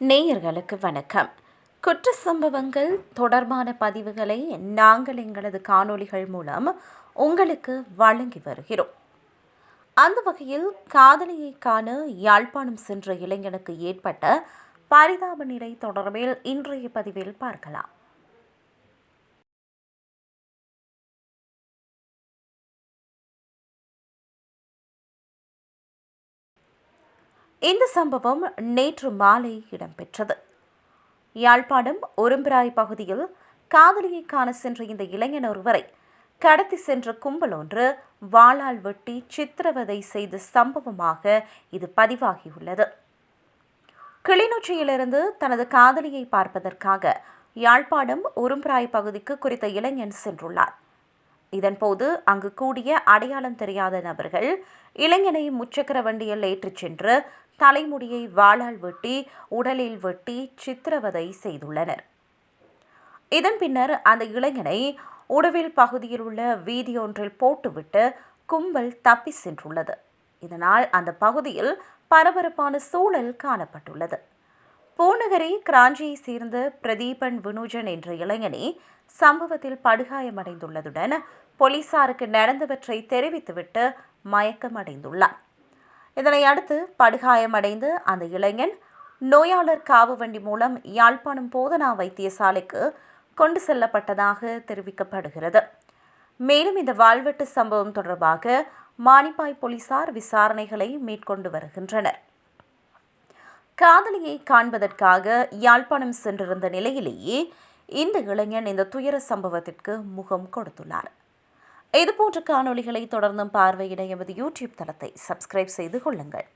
நேயர்களுக்கு வணக்கம். குற்ற சம்பவங்கள் தொடர்பான பதிவுகளை நாங்கள் எங்களது காணொளிகள் மூலம் உங்களுக்கு வழங்கி வருகிறோம். அந்த வகையில் காதலியை காண யாழ்ப்பாணம் சென்ற இளைஞனுக்கு ஏற்பட்ட பரிதாப நிலை தொடர்பில் இன்றைய பதிவில் பார்க்கலாம். இந்த சம்பவம் நேற்று மாலை இடம்பெற்றது. யாழ்ப்பாணம் ஒரும்பிராய் பகுதியில் காதலியை காண சென்ற இந்த இளைஞன் ஒருவரை கடத்தி சென்ற கும்பல் ஒன்று வாளால் வெட்டி சித்திரவதை செய்த சம்பவமாக இது பதிவாகியுள்ளது. கிளிநொச்சியிலிருந்து தனது காதலியை பார்ப்பதற்காக யாழ்ப்பாணம் உரும்பிராய் பகுதிக்கு குறித்த இளைஞன் சென்றுள்ளார். இதன்போது அங்கு கூடிய அடையாளம் தெரியாத நபர்கள் இளைஞனை முச்சக்கர வண்டியில் ஏற்றிச் சென்று தலைமுடியை வாளால் வெட்டி உடலில் வெட்டி சித்திரவதை செய்துள்ளனர். இதன் பின்னர் அந்த இளைஞனை உடவில் பகுதியில் உள்ள வீதியொன்றில் போட்டுவிட்டு கும்பல் தப்பி சென்றுள்ளது. இதனால் அந்த பகுதியில் பரபரப்பான சூழல் காணப்பட்டுள்ளது. பூநகரி கிராஞ்சியை சேர்ந்த பிரதீபன் வினுஜன் என்ற இளைஞனே சம்பவத்தில் படுகாயமடைந்துள்ளதுடன் போலீசாருக்கு நடந்தவற்றை தெரிவித்துவிட்டு மயக்கமடைந்துள்ளார் இதனை அடுத்து படுகாயமடைந்து அந்த இளைஞன் நோயாளர் காவு வண்டி மூலம் யாழ்ப்பாணம் போதனா வைத்தியசாலைக்கு கொண்டு செல்லப்பட்டதாக தெரிவிக்கப்படுகிறது. மேலும் இந்த வாழ்வெட்டு சம்பவம் தொடர்பாக மானிப்பாய் போலீசார் விசாரணைகளை மேற்கொண்டு வருகின்றனர். காதலியை காண்பதற்காக யாழ்ப்பாணம் சென்றிருந்த நிலையிலேயே இந்த இளைஞன் இந்த துயர சம்பவத்திற்கு முகம் கொடுத்துள்ளார். இதுபோன்ற காணொலிகளை தொடர்ந்தும் பார்வையிட எமது யூடியூப் தளத்தை சப்ஸ்கிரைப் செய்து கொள்ளுங்கள்.